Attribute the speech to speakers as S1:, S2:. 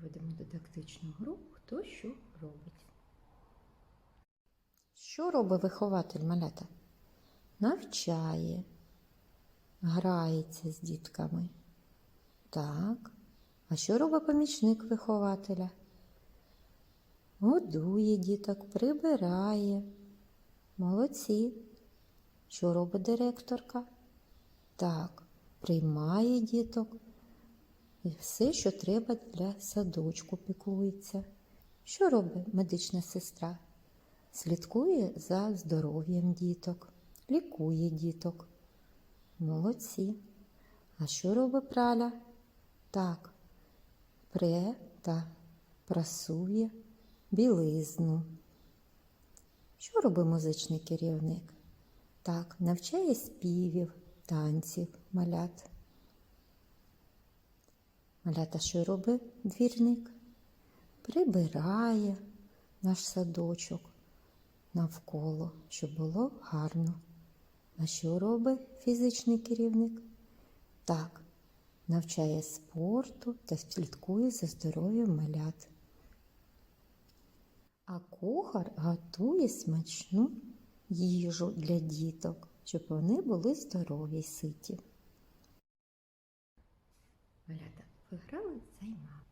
S1: проведемо дидактичну гру Хто що робить.
S2: Що робить вихователь малята? Навчає, грається з дітками. Так. А що робить помічник вихователя? Годує діток, прибирає. Молодці. Що робить директорка? Так, приймає діток. І все, що треба для садочку, піклується. Що робить медична сестра? Слідкує за здоров'ям діток, лікує діток. Молодці. А що робить праля? Так, пре та прасує білизну. Що робить музичний керівник? Так, навчає співів, танців, малят. Малята, що робить двірник? Прибирає наш садочок навколо, щоб було гарно. А що робить фізичний керівник? Так, навчає спорту та слідкує за здоров'ям малят. А кухар готує смачну їжу для діток, щоб вони були здорові й ситі.
S1: Малята, ви грали займа. До побачення.